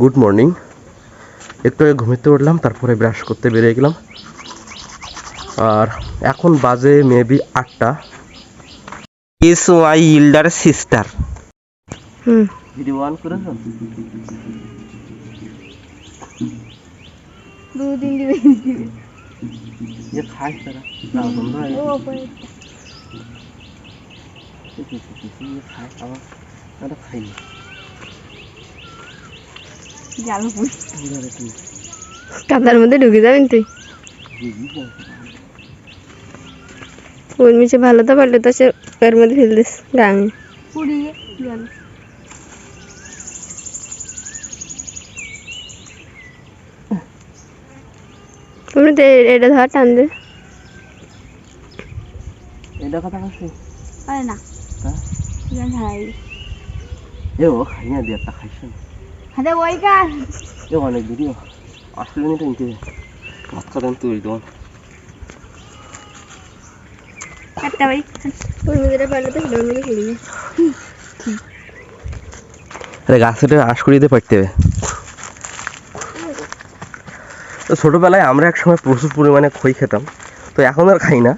Good morning একটু আগে ঘুমিতে উঠলাম তারপরে ব্রাশ করতে বেরিয়ে গেলাম আর এখন বাজে মেবি আটটা is my elder sister video on করেছ দু তিন দিবে যে খাই তারা না বন্ধ হয়ে ও ওপরে খাই আমার আমরা খাইনি জাল কাদার মধ্যে ঢুকে যাবেন তুই? ওর নিচে ভালো তো পারলে তো সে এর মধ্যে ফেল দিস গাঙে তুমি তো এটা ধর টান দে। এটা কথা আরে না। হ্যাঁ? এ ও খাই না দিয়ে একটা খাইছে না। হাতে ওই কার? এ অনেক ভিডিও। আসলে মিনিট নিতে ভাত খাদান তুই দোন একটা ভাই ওর মধ্যে পারলে তো সেটার মধ্যে ফেলি আরে গাছটা আশ করিয়ে পারতে হবে। তো ছোটোবেলায় আমরা এক সময় প্রচুর পরিমাণে খই খেতাম। তো এখন আর খাই না।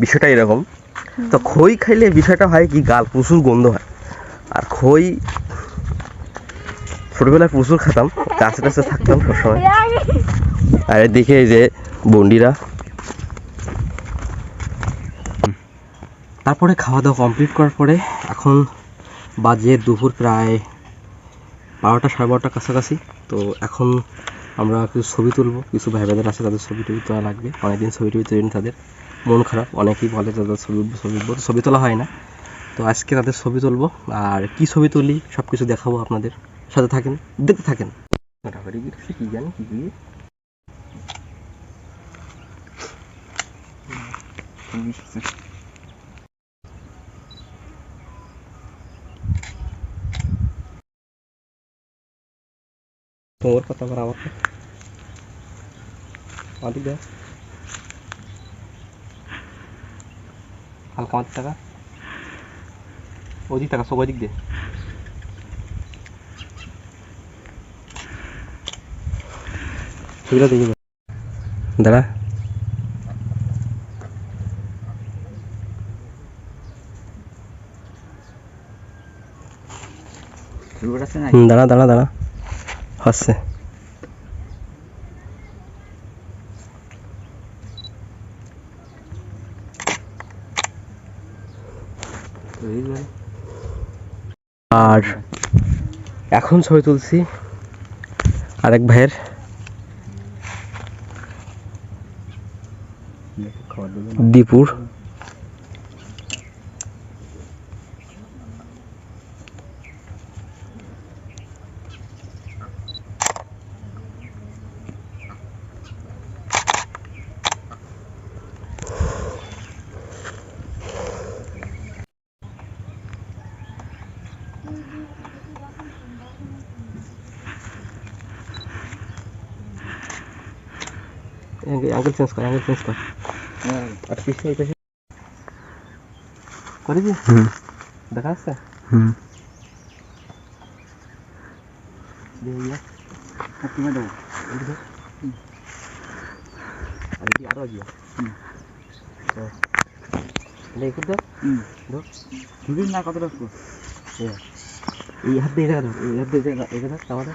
বিষয়টা এরকম। তো খই খাইলে বিষয়টা হয় কি গাল প্রচুর গন্ধ হয়। আর খই ছোটোবেলায় প্রচুর খেতাম গাছে টাছে থাকতাম সবসময়। আর এদিকে এই যে বন্ডিরা। তারপরে খাওয়া দাওয়া কমপ্লিট করার পরে এখন বাজে দুপুর প্রায় বারোটা, সাড়ে বারোটার কাছাকাছি। তো এখন আমরা কিছু ছবি তুলবো, কিছু ভাই বোনেদের আছে তাদের ছবি টবি তোলা লাগবে। অনেকদিন ছবি টবি তুলিনি তাদের। মন খারাপ, অনেকেই বলে তাদের ছবি ছবি ছবি তোলা হয় না। তো আজকে তাদের ছবি তুলবো, আর কি ছবি তুলি সব কিছু দেখাবো আপনাদের। সাথে থাকেন দেখতে থাকেন। মোটামুটি কি জানি কি কি তোমার কথা আবার আমার অধিক দেয় হালকা অধিক টাকা? অধিক টাকা সব অধিক দে ছবিটা দেখি। দাঁড়া। দাঁড়া দাঁড়া দাঁড়া। হচ্ছে। আর এখন ছবি তুলছি আরেক ভাইয়ের। দীপুর অ্যাঙ্গেল চেঞ্জ কর অ্যাঙ্গেল চেঞ্জ কর আর পিছনে এই পাশে করেছি হুম দেখা যাচ্ছে হুম। দেখি। আর ধর। হুম। গিয়া হ্যাঁ। দেখি ধর ধর দুদিন না কত রাখব এই হাত দিয়ে ধর এই হাত দিয়ে এই জায়গা ধর তাহলে।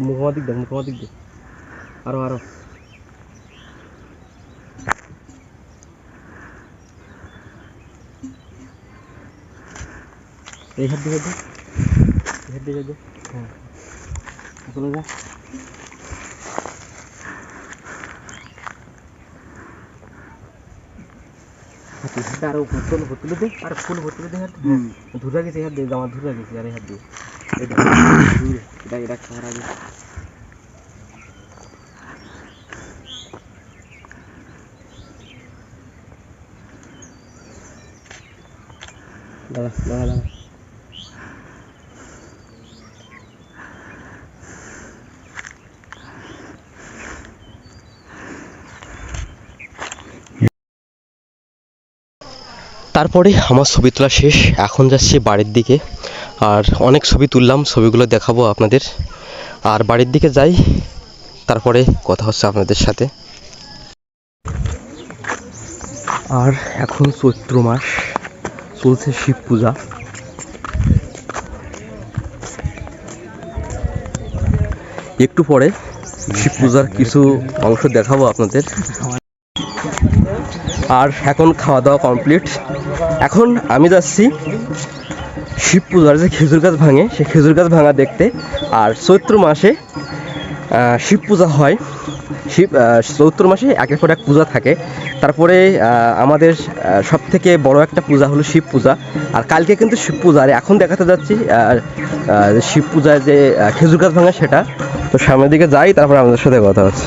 মুখমা দিক দে মুখমা দিক দে আরও আরও। এই হাত দিয়ে দে। এই হাত দিয়ে দে। হ্যাঁ। চলে যা। আরও ভর্তি ভর্তি দে। আর ফুল ভর্তি দে হাত ধুরা গেছে হাত দিয়ে আমার ধুরা গেছে আর হাত দিয়ে। এটা ধুরে এটা এটা খাওয়ার আগে দাঁড়া দাঁড়া তারপরে আমার ছবি তোলা শেষ। এখন যাচ্ছি বাড়ির দিকে। আর অনেক ছবি তুললাম, ছবিগুলো দেখাবো আপনাদের। আর বাড়ির দিকে যাই, তারপরে কথা হচ্ছে আপনাদের সাথে। আর এখন চৈত্র মাস, চলছে শিব পূজা। একটু পরে শিব পূজার কিছু অংশ দেখাবো আপনাদের। আর এখন খাওয়া দাওয়া কমপ্লিট এখন আমি যাচ্ছি শিব পূজার যে খেজুর গাছ ভাঙে সে খেজুর গাছ ভাঙা দেখতে। আর চৈত্র মাসে শিব পূজা হয়। শিব চৈত্র মাসে একের পর এক পূজা থাকে। তারপরে আমাদের সব থেকে বড় একটা পূজা হলো শিব পূজা। আর কালকে কিন্তু শিব পূজা। আর এখন দেখাতে যাচ্ছি শিব পূজায় যে খেজুর গাছ ভাঙা সেটা। তো সামনের দিকে যাই, তারপর আমাদের সাথে কথা হচ্ছে।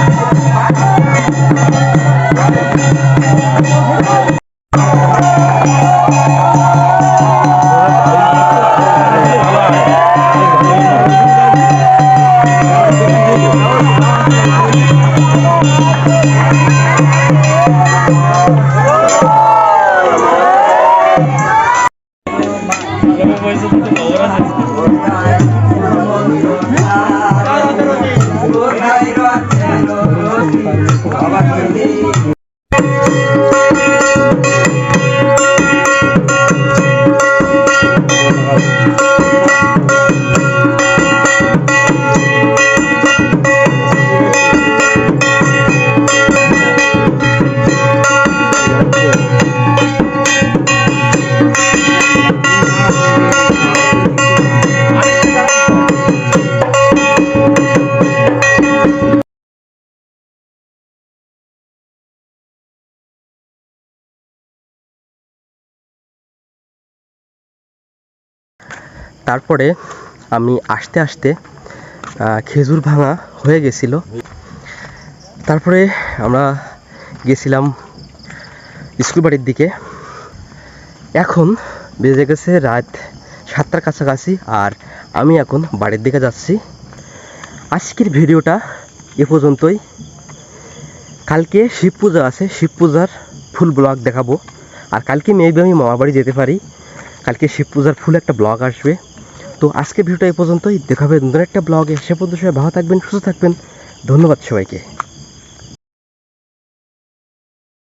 তারপরে আমি আসতে আসতে খেজুর ভাঙা হয়ে গেছিল। তারপরে আমরা গেছিলাম স্কুল বাড়ির দিকে। এখন বেজে গেছে রাত সাতটার কাছাকাছি আর আমি এখন বাড়ির দিকে যাচ্ছি। আজকের ভিডিওটা এ পর্যন্তই। কালকে শিব পূজা আছে, শিব পূজার ফুল ব্লগ দেখাবো। আর কালকে মেবি আমি মামাবাড়ি যেতে পারি। কালকে শিব পূজার ফুল একটা ব্লগ আসবে। তো আজকে ভিডিওটা এই পর্যন্তই। দেখা হবে নতুন একটা ব্লগে সে পর্যন্ত সবাই ভালো থাকবেন, সুস্থ থাকবেন। ধন্যবাদ সবাইকে।